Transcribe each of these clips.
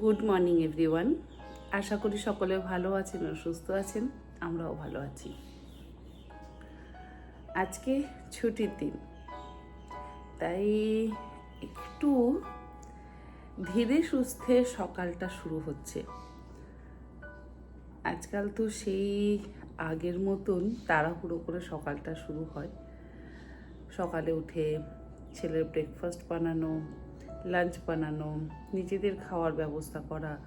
Good morning everyone আশা করি সকলে ভালো আছেন ও সুস্থ আছেন, আমরাও ভালো আছি। আজকে ছুটির দিন, তাই একটু ধীরে সুস্থে সকালটা শুরু হচ্ছে। আজকাল তো সেই আগের মতন তাড়াহুড়ো করে সকালটা শুরু হয়। সকালে উঠে ছেলের ব্রেকফাস্ট বানানো লাঞ্চ বানানো, নিজেদের খাওয়ার ব্যবস্থা করা,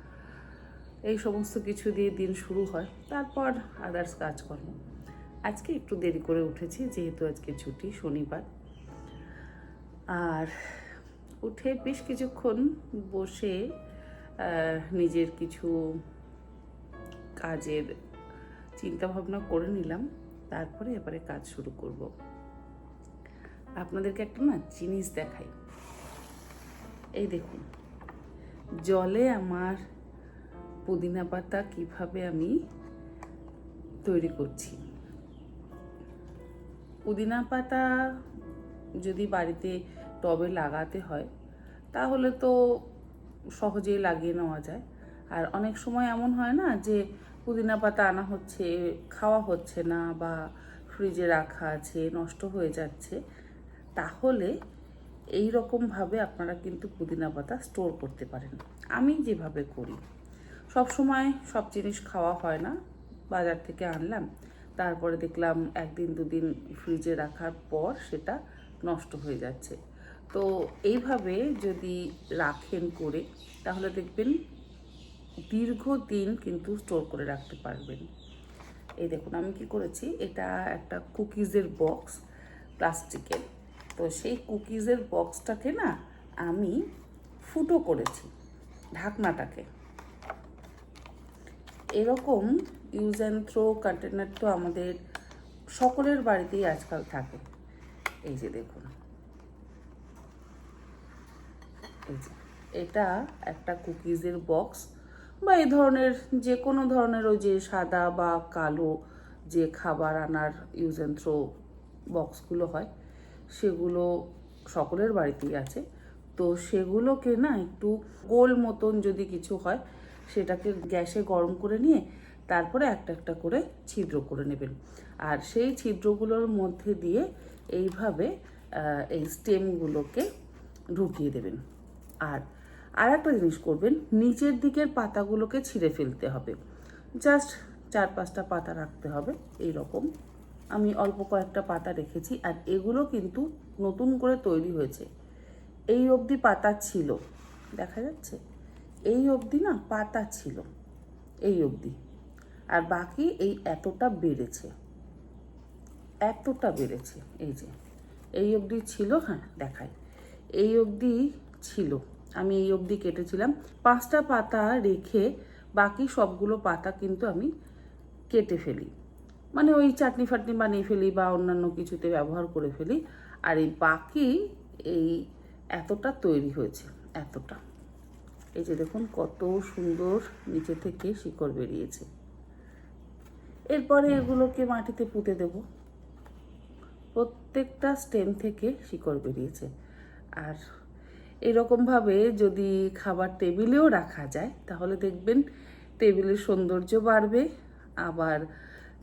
এই সমস্ত কিছু দিয়ে দিন শুরু হয়, তারপর আদার্স কাজকর্ম। আজকে একটু দেরি করে উঠেছি, যেহেতু আজকে ছুটি, শনিবার। আর উঠে বেশ কিছুক্ষণ বসে নিজের কিছু কাজের চিন্তা ভাবনা করে নিলাম, তারপরে এবারে কাজ শুরু করব। আপনাদেরকে একটা না জিনিস দেখাই। এই দেখুন, জলে আমার পুদিনা পাতা কীভাবে আমি তৈরি করছি। পুদিনা পাতা যদি বাড়িতে টবে লাগাতে হয়, তাহলে তো সহজেই লাগিয়ে নেওয়া যায়। আর অনেক সময় এমন হয় না যে পুদিনা পাতা আনা হচ্ছে, খাওয়া হচ্ছে না বা ফ্রিজে রাখা আছে, নষ্ট হয়ে যাচ্ছে, তাহলে এই রকমভাবে আপনারা কিন্তু পুদিনা পাতা স্টোর করতে পারেন। আমি যেভাবে করি, সব সময় সব জিনিস খাওয়া হয় না, বাজার থেকে আনলাম, তারপরে দেখলাম একদিন দুদিন ফ্রিজে রাখার পর সেটা নষ্ট হয়ে যাচ্ছে। তো এইভাবে যদি রাখেন করে, তাহলে দেখবেন দীর্ঘদিন কিন্তু স্টোর করে রাখতে পারবেন। এই দেখুন, আমি কি করেছি, এটা একটা কুকিজের বক্স প্লাস্টিকের তো সেই কুকিজের বক্সটাকে না আমি ফুটো করেছি, ঢাকনাটাকে। এরকম ইউজ অ্যান্ড থ্রো কন্টেনার তো আমাদের সকলের বাড়িতেই আজকাল থাকে। এই যে দেখুন। এই যে, এটা একটা কুকিজের বক্স বা এই ধরনের যে কোনো ধরনের ওই যে সাদা বা কালো যে খাবার আনার ইউজ অ্যান্ড থ্রো বক্সগুলো হয়। সেগুলো সকলের বাড়িতেই আছে। তো সেগুলোকে না একটু গোল মতন যদি কিছু হয়, সেটাকে গ্যাসে গরম করে নিয়ে তারপরে একটা একটা করে ছিদ্র করে নেবেন। আর সেই ছিদ্রগুলোর মধ্যে দিয়ে এইভাবে এই স্টেমগুলোকে ঢুকিয়ে দেবেন। আর আর একটা জিনিস করবেন, নিচের দিকের পাতাগুলোকে ছিঁড়ে ফেলতে হবে। জাস্ট চার পাঁচটা পাতা রাখতে হবে এই রকম আমি অল্প কয়েকটা পাতা রেখেছি আর এগুলো কিন্তু নতুন করে তৈরি হয়েছে। এই অবধি পাতা ছিল। দেখা যাচ্ছে? এই অবধি না পাতা ছিল। এই অবধি। আর বাকি এই এতটা বেড়েছে। এতটা বেড়েছে। এই যে। এই অবধি ছিল হ্যাঁ দেখাই। এই অবধি ছিল। আমি এই অবধি কেটেছিলাম। পাঁচটা পাতা রেখে বাকি সবগুলো পাতা কিন্তু আমি কেটে ফেলি। মানে ওই চাটনি ফাটনি বানিয়ে ফেলি বা অন্যান্য কিছুতে ব্যবহার করে ফেলি। আর এই বাকি এই এতটা তৈরি হয়েছে, এতটা। এই যে দেখুন কত সুন্দর নিচে থেকে শিকড় বেরিয়েছে। এরপরে এগুলোকে মাটিতে পুঁতে দেব। প্রত্যেকটা স্টেম থেকে শিকড় বেরিয়েছে। আর এরকমভাবে যদি খাবার টেবিলেও রাখা যায়, তাহলে দেখবেন টেবিলের সৌন্দর্য বাড়বে, আবার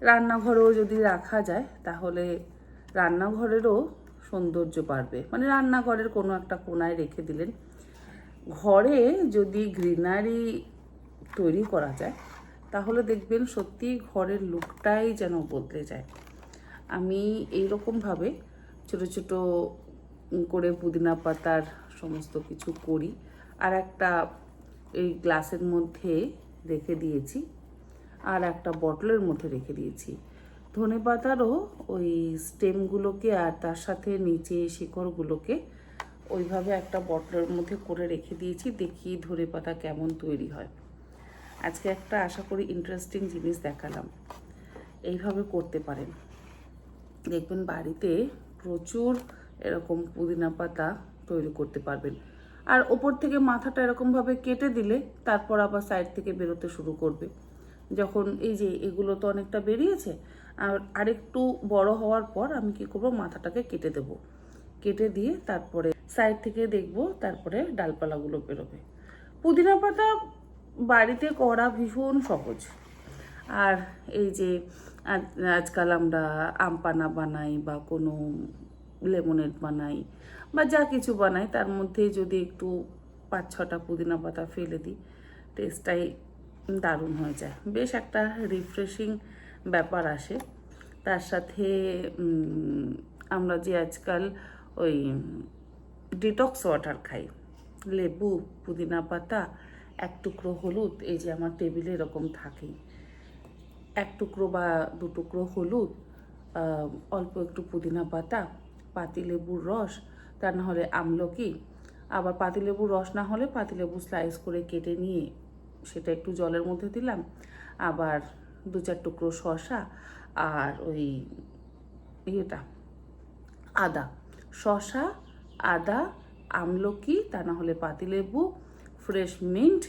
রান্নাঘরেও যদি রাখা যায়, তাহলে রান্নাঘরেরও সৌন্দর্য বাড়বে। মানে রান্নাঘরের কোনো একটা কোনায় রেখে দিলেন। ঘরে যদি গ্রিনারি তৈরি করা যায়, তাহলে দেখবেন সত্যি ঘরের লুকটাই যেন বদলে যায়। আমি এই এইরকমভাবে ছোটো ছোটো করে পুদিনা পাতার সমস্ত কিছু করি, আর একটা এই গ্লাসের মধ্যে রেখে দিয়েছি। আর একটা বটলের মধ্যে রেখে দিয়েছি। ধনে পাতারও ওই স্টেমগুলোকে আর তার সাথে নিচে শিকড়গুলোকে ওইভাবে একটা বটলের মধ্যে করে রেখে দিয়েছি। দেখি ধনে পাতা কেমন তৈরি হয়। আজকে একটা আশা করি ইন্টারেস্টিং জিনিস দেখালাম। এইভাবে করতে পারেন। দেখবেন বাড়িতে প্রচুর এরকম পুদিনা পাতা তৈরি করতে পারবেন। আর ওপর থেকে মাথাটা এরকমভাবে কেটে দিলে তারপর আবার সাইড থেকে বেরোতে শুরু করবে। যখন এই যে এগুলো তো অনেকটা বেরিয়েছে, আর আরেকটু বড় হওয়ার পর আমি কি করব, মাথাটাকে কেটে দেব। কেটে দিয়ে তারপরে সাইড থেকে দেখব, তারপরে ডালপালাগুলো বেরোবে। পুদিনা পাতা বাড়িতে করা ভীষণ সহজ। আর এই যে আজকাল আমরা আম পানা বানাই বা কোনো লেমনেড বানাই বা যা কিছু বানাই, তার মধ্যে যদি একটু পাঁচ ছটা পুদিনা পাতা ফেলে দিই টেস্টটাই দারুণ হয়ে যায়। বেশ একটা রিফ্রেশিং ব্যাপার আসে। তার সাথে আমরা যে আজকাল ওই ডিটক্স ওয়াটার খাই, লেবু, পুদিনা পাতা, এক টুকরো হলুদ, এই যে আমার টেবিলে এরকম থাকেই এক টুকরো বা দু টুকরো হলুদ অল্প একটু পুদিনা পাতা, পাতিলেবুর রস, তা না হলে আমলকি। আবার পাতিলেবুর রস না হলে পাতিলেবু স্লাইস করে কেটে নিয়ে সেটা একটু জলের মধ্যে দিলাম, আবার দু চার টুকরো শশা আর ওই ইয়েটা, আদা। শসা, আদা, আমলকি, তা না হলে পাতিলেবু, ফ্রেশ মিন্ট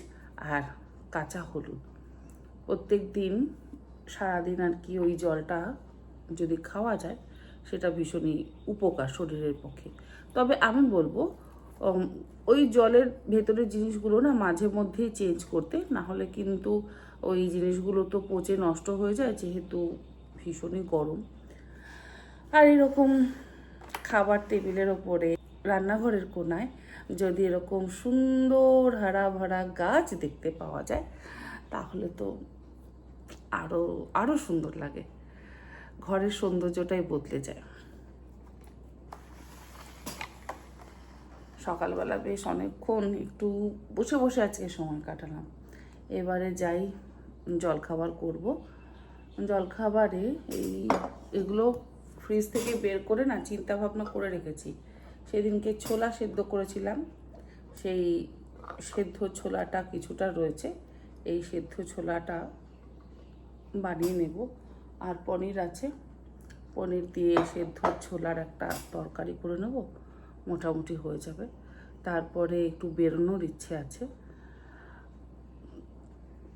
আর কাঁচা হলুদ। প্রত্যেক দিন, সারাদিন আর কি ওই জলটা যদি খাওয়া যায়, সেটা ভীষণই উপকার শরীরের পক্ষে। তবে আমি বলব ওই জলের ভেতরের জিনিসগুলো না মাঝে মধ্যেই চেঞ্জ করতে না হলে কিন্তু ওই জিনিসগুলো তো পচে নষ্ট হয়ে যায়, যেহেতু ভীষণই গরম। আর এরকম খাবার টেবিলের ওপরে, রান্নাঘরের কোনায় যদি এরকম সুন্দর হারা ভরা গাছ দেখতে পাওয়া যায়, তাহলে তো আরও আরও সুন্দর লাগে। ঘরের সৌন্দর্যটাই বদলে যায়। সকালবেলা বেশ অনেকক্ষণ একটু বসে বসে আজকে সময় কাটালাম। এবারে যাই, জলখাবার করব। জলখাবারে এই, এগুলো ফ্রিজ থেকে বের করে না চিন্তা ভাবনা করে রেখেছি। সেদিনকে ছোলা সেদ্ধ করেছিলাম। সেই সেদ্ধ ছোলাটা কিছুটা রয়েছে। এই সেদ্ধ ছোলাটা বানিয়ে নেব। আর পনির আছে। পনির দিয়ে সেদ্ধ ছোলার একটা তরকারি করে নেব। মোটামুটি হয়ে যাবে। তারপরে একটু বেরোনোর ইচ্ছে আছে।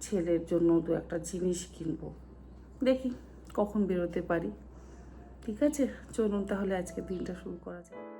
ছেলের জন্য দু একটা জিনিস কিনবো। দেখি কখন বেরোতে পারি। ঠিক আছে? চলুন তাহলে আজকে দিনটা শুরু করা যাক।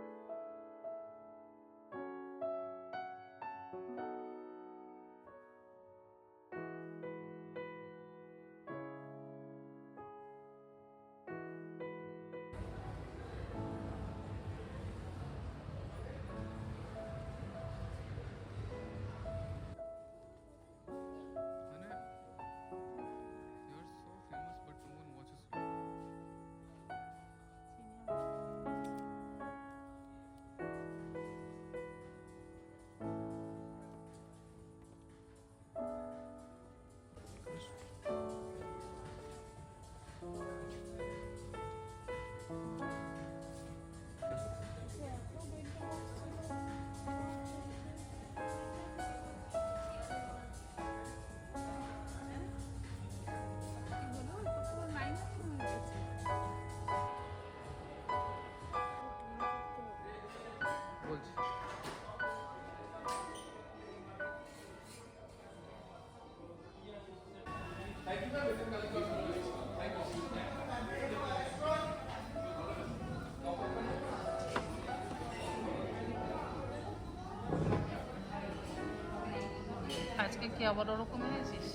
আজকে কি আবার ওরকম এনেছিস?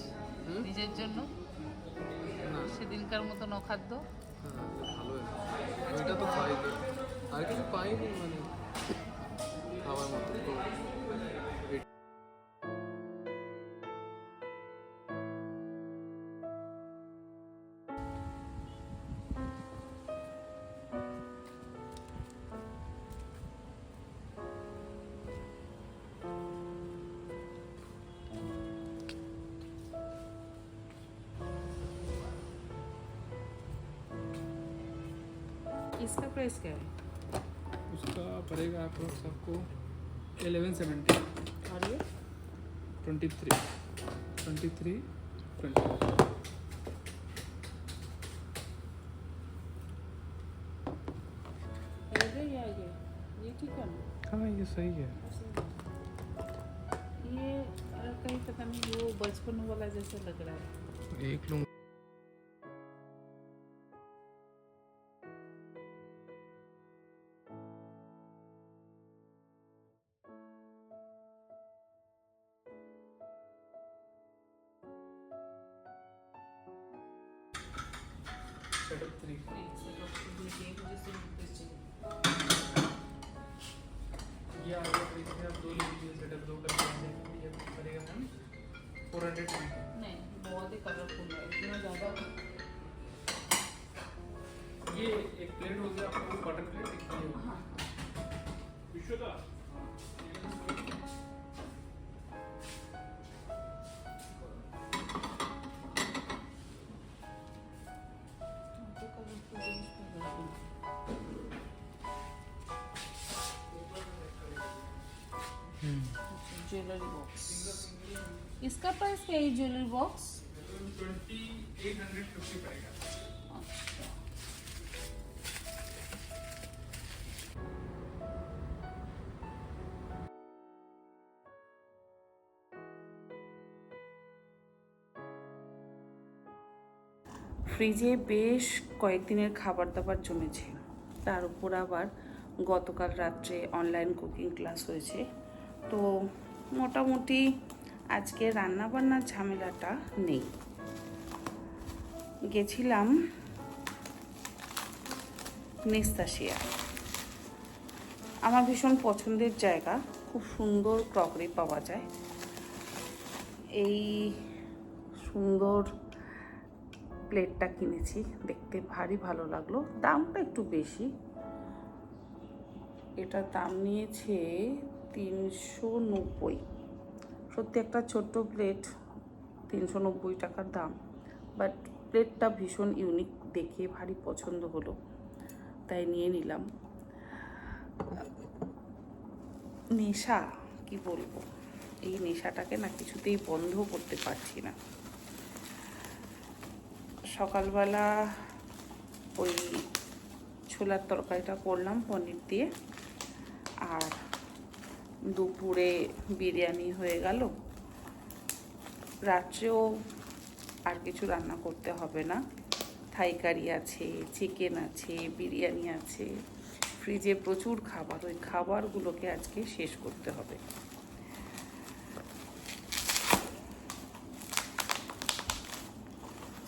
নিজের জন্য? সেদিনকার মতন অখাদ্য হ্যাঁ, ভালো তো পাইনি। আর কিছু পাইনি মানে? খাওয়ার মতো। प्राइस क्या है? उसका पड़ेगा अप्रोक्स आपको एलेवन सेवेंटी और ये? Twenty three twenty three twenty है? ये सही है। ये कहीं पता नहीं वो बचपन वाला जैसा लग रहा है। एक लूँ थ्री ये आ गया फ्रिज में आप दो ले लीजिए सेटअप दो आ जाएँगे ये पड़ेगा मैम फोर हंड्रेड नहीं बहुत ही कलरफुल है इतना ज़्यादा ये एक प्लेट हो। गया आपको बटर प्लेट एक हो। गया विश्वदा ज्वेलरी बॉक्स इसका प्राइस क्या है jewellery box twenty eight hundred fifty पड़ेगा अच्छा ফ্রিজে বেশ কয়েকদিনের খাবার দাবার জমেছে তার উপর আবার গতকাল রাত্রে অনলাইন কুকিং ক্লাস হয়েছে তো মোটামুটি আজকে রান্নাবান্নার ঝামেলাটা নেই। গেছিলাম নেস্তাশিয়া আমার ভীষণ পছন্দের জায়গা, খুব সুন্দর ক্রকারি পাওয়া যায়। এই সুন্দর প্লেটটা কিনেছি, দেখতে ভারী ভালো লাগল, দামটা একটু বেশি। এটার দাম নিয়েছে তিনশো নব্বই। সত্যি একটা ছোট্ট প্লেট, তিনশো নব্বই টাকার দাম। বাট প্লেটটা ভীষণ ইউনিক, দেখে ভারী পছন্দ হলো। তাই নিয়ে নিলাম। নেশা, কি বলব? এই নেশাটাকে না কিছুতেই বন্ধ করতে পারছি না। সকালবেলা ওই ছোলার তরকারিটা করলাম পনির দিয়ে। আর দুপুরে বিরিয়ানি হয়ে গেল। রাত্রেও আর কিছু রান্না করতে হবে না। থাই কারি আছে চিকেন আছে, বিরিয়ানি আছে। ফ্রিজে প্রচুর খাবার, ওই খাবারগুলোকে আজকে শেষ করতে হবে।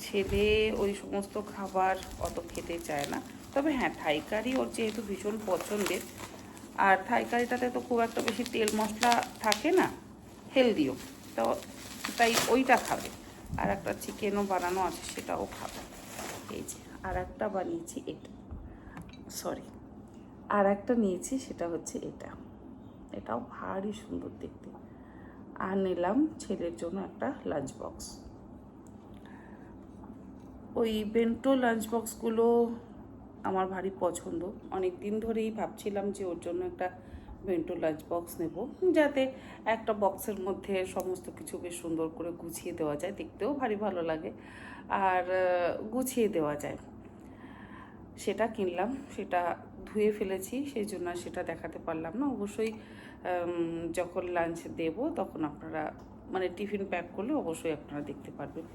ছেলে ওই সমস্ত খাবার অত খেতে চায় না। তবে হ্যাঁ থাই কারি ওর যেহেতু ভীষণ পছন্দের আর থাই কারিটাতে তো খুব একটা বেশি তেল মশলা থাকে না, হেলদিও। তো তাই ওইটা খাবে। আর একটা চিকেনও বানানো আছে, সেটাও খাবে। এই যে, আর একটা বানিয়েছি এটা। সরি, আর একটা নিয়েছি, সেটা হচ্ছে এটা। এটাও ভারী সুন্দর দেখতে। আর নিলাম ছেলের জন্য একটা লাঞ্চ বক্স ওই বেন্টো লাঞ্চ বক্সগুলো আমার ভারী পছন্দ। অনেক দিন ধরেই ভাবছিলাম যে ওর জন্য একটা বেন্টো লাঞ্চ বক্স নেব, যাতে একটা বক্সের মধ্যে সমস্ত কিছু বেশ সুন্দর করে গুছিয়ে দেওয়া যায়, দেখতেও ভারী ভালো লাগে, আর গুছিয়ে দেওয়া যায়। সেটা কিনলাম, সেটা ধুয়ে ফেলেছি, সেই জন্য সেটা দেখাতে পারলাম না। অবশ্যই যখন লাঞ্চ দেব তখন আপনারা মানে টিফিন প্যাক করলে অবশ্যই আপনারা দেখতে পারবেন।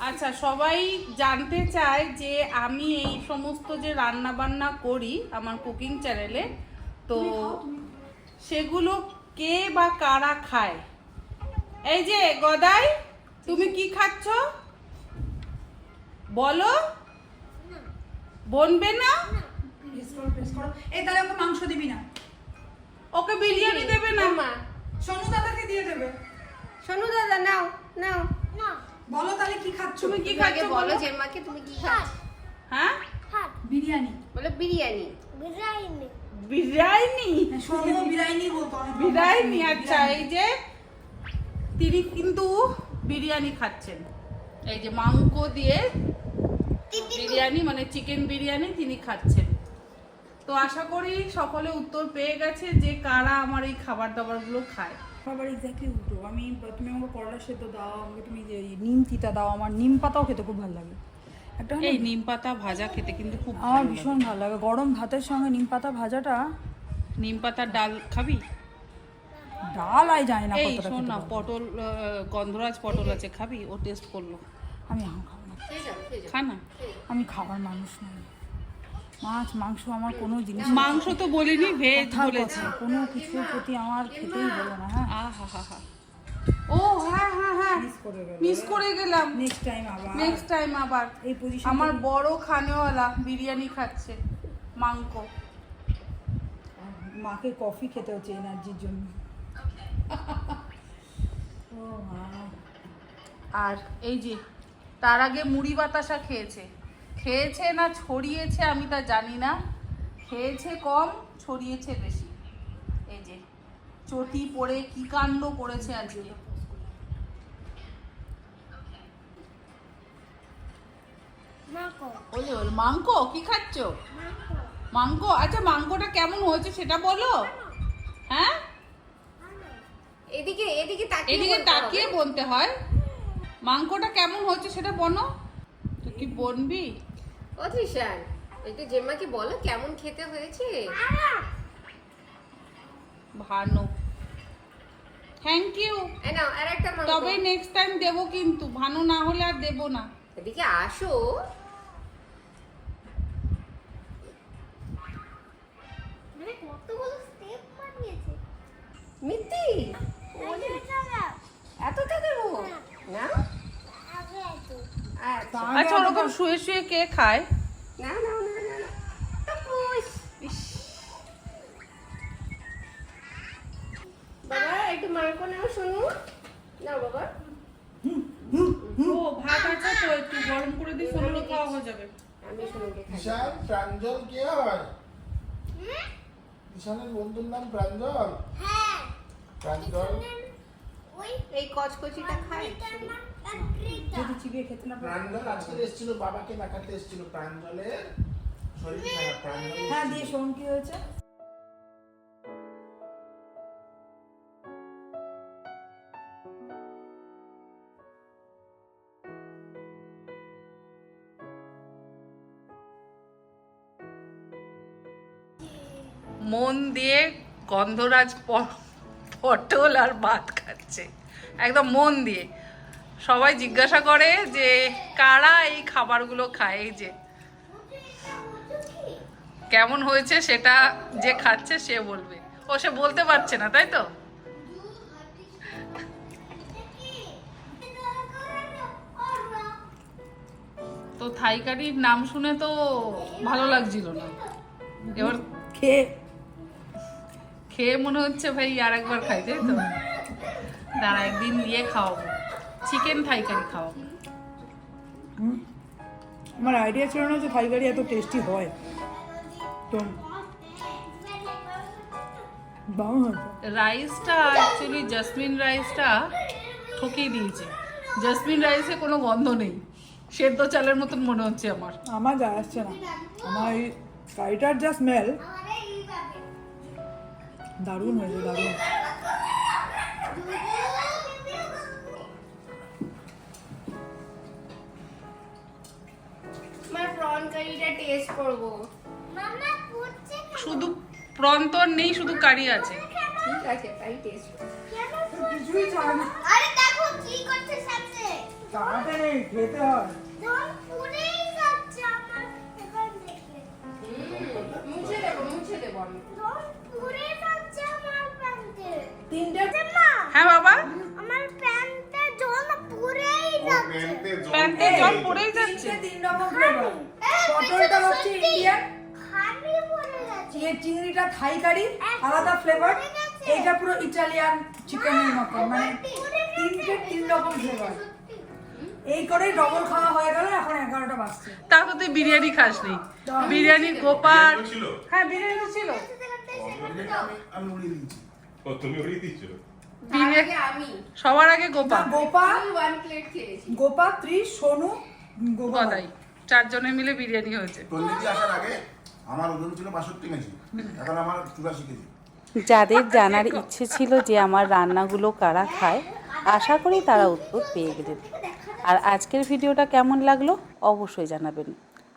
আচ্ছা সবাই জানতে চায় যে আমি এই সমস্ত যে রান্না বান্না করি আমার কুকিং চ্যানেলে তো সেগুলো কে বা কারা খায়? এই যে গদাই তুমি কি খাচ্ছ? বলো। বনবে না? এই তাহলে ওকে মাংস দিবি না। ওকে বিরিয়ানি দেবে না? মা সোনু দাদাকে দিয়ে দেবে। শোনো দাদা নাও নাও। বলো তাহলে কি খাচ্ছ? তুমি কি খাচ্ছ বলো বলো? যে মাকে তুমি কি খাচ্ছ? হ্যাঁ? বিরিয়ানি। বলো বিরিয়ানি। বিরিয়ানি। হ্যাঁ, সোনু বিরিয়ানি বলতো বিরিয়ানি আচ্ছা এই যে তিনি কিন্তু বিরিয়ানি খাচ্ছেন। এই যে মাংস দিয়ে বিরিয়ানি মানে চিকেন বিরিয়ানি তিনি খাচ্ছেন। তো আশা করি সকলে উত্তর পেয়ে গেছে যে কারা আমার এই খাবার দাবারগুলো খায়। আবার এক্স্যাক্টলি উল্টো। আমি তুমি আমাকে করলা সেদ্ধ দাও আমাকে তুমি যে এই নিম তিতা দাও আমার নিম পাতাও খেতে খুব ভালো লাগে। একটা এই নিম পাতা ভাজা খেতে কিন্তু খুব আমার ভীষণ ভালো লাগে। গরম ভাতের সঙ্গে নিম পাতা ভাজাটা নিম পাতার ডাল খাবি? ডাল আই যায় না এই কতটা শোন না পটল গন্ধরাজ পটল আছে খাবি? ও টেস্ট করল। আমি খাব না। খা না। আমি খাবার মানুষ নই। মাছ মাংস আমার কোনো জিনিস মাংস তো বলিনি ভেজ বলেছি কোনো কিছুর প্রতি আমার খেতেই হলো না হ্যাঁ? আহা হা হা ও ও হ্যাঁ হ্যাঁ হ্যাঁ। মিস করে মিস করে গেলাম। নেক্সট টাইম আবার। নেক্সট টাইম আবার। এই পজিশন আমার বড় খানেওয়ালা বিরিয়ানি খাচ্ছে মাংকো মাকে কফি খেতে হচ্ছে এনার্জির জন্য। ও আর এই যে তার আগে মুড়ি বাতাসা খেয়েছে। খেয়েছে না ছড়িয়েছে আমি তা জানি না। খেয়েছে কম ছড়িয়েছে বেশি। এই যে চটি পড়ে কি কাণ্ড করেছে আজকে। ওলে ওলে মাংকো কি খাচ্ছ? মাংকো আচ্ছা মাংকোটা কেমন হয়েছে সেটা বলো। হ্যাঁ? এদিকে এদিকে তাকিয়ে এদিকে তাকিয়ে বলতে হয়। মাংকোটা কেমন হয়েছে সেটা বলো। তুই কি বলবি ও ত্রিশান একটু জেম্মাকে বলো কেমন খেতে হয়েছে? ভালো থ্যাংক ইউ নাও আর একটা মাংস। তবে নেক্সট টাইম দেবো কিন্তু ভালো না হলে আর দেবো না। এদিকে আসো। মানে মিত্তি? এতটা দেবো না। আগে এত আচ্ছা আচ্ছা ওরকম শুয়ে শুয়ে কে খায়? না না না না না। বাবা একটু মাংস নাও শুনু নাও বাবা। ও ভাত আছে তো একটু গরম করে দিই সোনালো খাওয়া হয়ে যাবে। আমি খাই। ঈশান প্রাঞ্জল কে হয়? ঈশানের বন্ধুর নাম প্রাঞ্জল। হ্যাঁ। প্রাঞ্জল? ওই এই কচকচিটা আদ্রিতা যদি চিবিয়ে খেতে না প্রাঞ্জল আজকে এসেছিল বাবাকে দেখাতে এসেছিল প্রাঞ্জলের শরীর খারাপ প্রাঞ্জল হ্যাঁ দিয়ে শোন কি হয়েছে? মন দিয়ে গন্ধরাজ পটল আর ভাত খাচ্ছে। একদম মন দিয়ে। সবাই জিজ্ঞাসা করে যে কারা এই খাবারগুলো খায় এই যে। কেমন হয়েছে সেটা যে খাচ্ছে সে বলবে। ও সে বলতে পারছে না তাই তো? তো থাই কারির নাম শুনে তো ভালো লাগছিল না। এবার খেয়ে। খেয়ে মনে হচ্ছে ভাই আর একবার খাই তাই তো? দাঁড়া একদিন দিয়ে খাওয়াবো। চিকেন থাই কারি খাওয়াবো আমার আইডিয়া ছিল না যে থাই কারি এত টেস্টি হয়। তো রাইসটা অ্যাকচুয়ালি জাসমিন রাইসটা ঠকিয়ে দিয়েছে। জাসমিন রাইসে কোনো গন্ধ নেই। সেদ্ধ চালের মতন মনে হচ্ছে আমার। আমার যা আসছে না। আমার এই কারিটার যা স্মেল দারুণ হয়েছে দারুণ। আমার প্রন কারিটা টেস্ট করব। মামা পড়ছে শুধু প্রন্তর নেই শুধু কারি আছে। ঠিক আছে তাই টেস্ট কেন কিছুই চায় না। আরে দেখো কি করছে সামনে। চাতে নেই খেতে হয়। মুছে দেবো মুছে দেবো আমি। তিনটে হ্যাঁ বাবা আমার প্যান্টে জল পুরেই যাচ্ছে প্যান্টে জল পড়েই যাচ্ছে। তিন রকম ফ্লেভার। পটলটা হচ্ছে ইন্ডিয়ান পড়ে চিংড়িটা থাই কারি আলাদা ফ্লেভার এইটা পুরো ইটালিয়ান চিকেনের মতো। মানে তিনটে তিন রকম ফ্লেভার এই করে ডবল খাওয়া হয়ে গেল এখন এগারোটা বাজছে। তা তো তুই বিরিয়ানি খাস নি বিরিয়ানির গোপাল হ্যাঁ বিরিয়ানি ছিল আমি উড়িয়ে দিয়েছি ও তুমি উড়িয়ে আমি সবার আগে গোপাল গোপা। ওয়ান প্লেট খেয়েছি। গোপা ত্রিশ সোনু গোপা গদাই চারজনে মিলে বিরিয়ানি হয়েছে। টন্ডিতে আসার আগে আমার ওজন ছিল বাষট্টি কেজি। এখন আমার চুরাশি কেজি। যাদের জানার ইচ্ছে ছিল যে আমার রান্নাগুলো কারা খায় আশা করি তারা উত্তর পেয়ে গেলেন। আর আজকের ভিডিওটা কেমন লাগল অবশ্যই জানাবেন।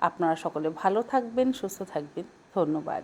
আপনারা সকলে ভালো থাকবেন সুস্থ থাকবেন। ধন্যবাদ।